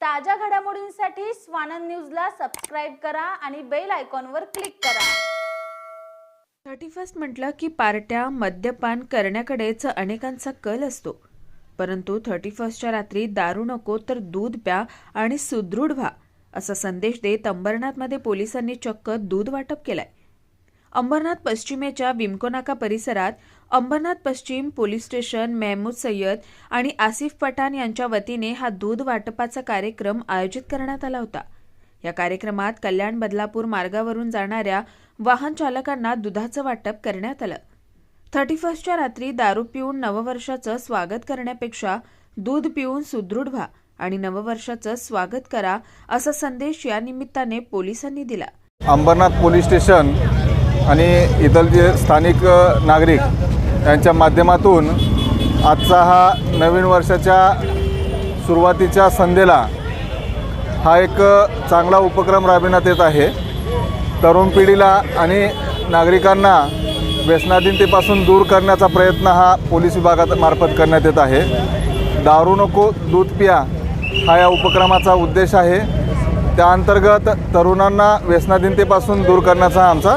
ताज्या घडामोडींसाठी स्वानंद न्यूजला सबस्क्राईब करा आणि बेल आयकॉनवर क्लिक करा. थर्टी फर्स्ट म्हटलं की पार्ट्या मद्यपान करण्याकडेच अनेकांचा कल असतो. परंतु थर्टी फर्स्टच्या रात्री दारू नको तर दूध प्या आणि सुदृढ व्हा असा संदेश देत अंबरनाथमध्ये पोलिसांनी चक्क दूध वाटप केलाय. अंबरनाथ पश्चिमेच्या विमकोनाका परिसरात अंबरनाथ पश्चिम पोलीस स्टेशन मेहमूद सय्यद आणि आसिफ पठाण यांच्या वतीने हा दूध वाटपाचा कार्यक्रम आयोजित करण्यात आला होता. या कार्यक्रमात कल्याण बदलापूर मार्गावरून जाणाऱ्या वाहन चालकांना दुधाचं वाटप करण्यात आलं. थर्टी फर्स्टच्या रात्री दारू पिऊन नववर्षाचं स्वागत करण्यापेक्षा दूध पिऊन सुदृढ व्हा आणि नववर्षाचं स्वागत करा असा संदेश या निमित्ताने पोलिसांनी दिला. अंबरनाथ पोलीस स्टेशन आणि इथलचे स्थानिक नागरिक यांच्या माध्यमातून आजचा हा नवीन वर्षाच्या सुरुवातीच्या संध्येला हा एक चांगला उपक्रम राबविण्यात येत आहे. तरुण पिढीला आणि नागरिकांना व्यसनाधीनतेपासून दूर करण्याचा प्रयत्न हा पोलीस विभागात मार्फत करण्यात येत आहे. दारू नको दूध पिया हा या उपक्रमाचा उद्देश आहे. त्या अंतर्गत तरुणांना व्यसनाधीनतेपासून दूर करण्याचा आमचा